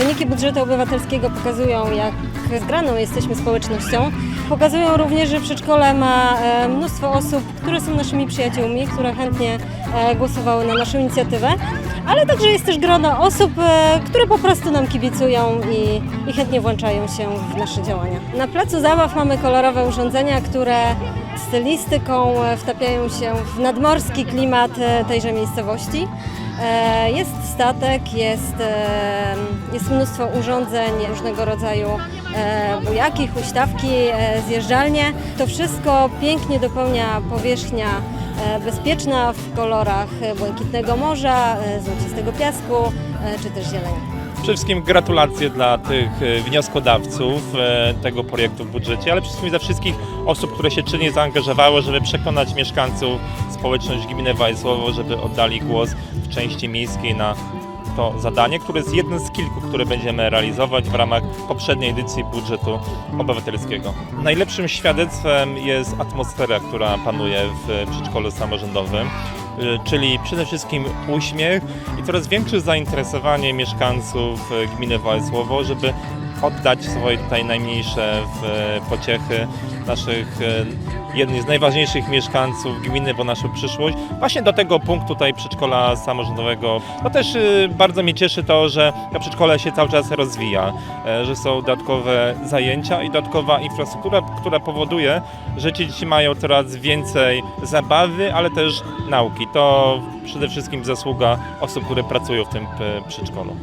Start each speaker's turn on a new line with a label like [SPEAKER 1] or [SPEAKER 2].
[SPEAKER 1] Wyniki budżetu obywatelskiego pokazują, jak zgraną jesteśmy społecznością. Pokazują również, że przedszkole ma e, mnóstwo osób, które są naszymi przyjaciółmi, które chętnie e, głosowały na naszą inicjatywę, ale także jest też grono osób, e, które po prostu nam kibicują i, i chętnie włączają się w nasze działania. Na placu zabaw mamy kolorowe urządzenia, które stylistyką wtapiają się w nadmorski klimat tejże miejscowości. E, Jest statek, jest, e, jest mnóstwo urządzeń różnego rodzaju bujaki, huśtawki, e, zjeżdżalnie. To wszystko pięknie dopełnia powierzchnia bezpieczna w kolorach błękitnego morza, złocistego piasku czy też zieleni.
[SPEAKER 2] Przede wszystkim gratulacje dla tych wnioskodawców tego projektu w budżecie, ale przede wszystkim dla wszystkich osób, które się czynnie zaangażowały, żeby przekonać mieszkańców, społeczność gminy Wajsłowo, żeby oddali głos w części miejskiej na to zadanie, które jest jednym z kilku, które będziemy realizować w ramach poprzedniej edycji budżetu obywatelskiego. Najlepszym świadectwem jest atmosfera, która panuje w przedszkolu samorządowym y, czyli przede wszystkim uśmiech i coraz większe zainteresowanie mieszkańców y, gminy Wałęsłowo, żeby oddać swoje tutaj najmniejsze e, pociechy naszych e, jednych z najważniejszych mieszkańców gminy, bo naszą przyszłość. Właśnie do tego punktu tutaj przedszkola samorządowego. No też y, bardzo mnie cieszy to, że to przedszkole się cały czas rozwija, e, że są dodatkowe zajęcia i dodatkowa infrastruktura, która powoduje, że dzieci mają coraz więcej zabawy, ale też nauki. To przede wszystkim zasługa osób, które pracują w tym e, przedszkolu.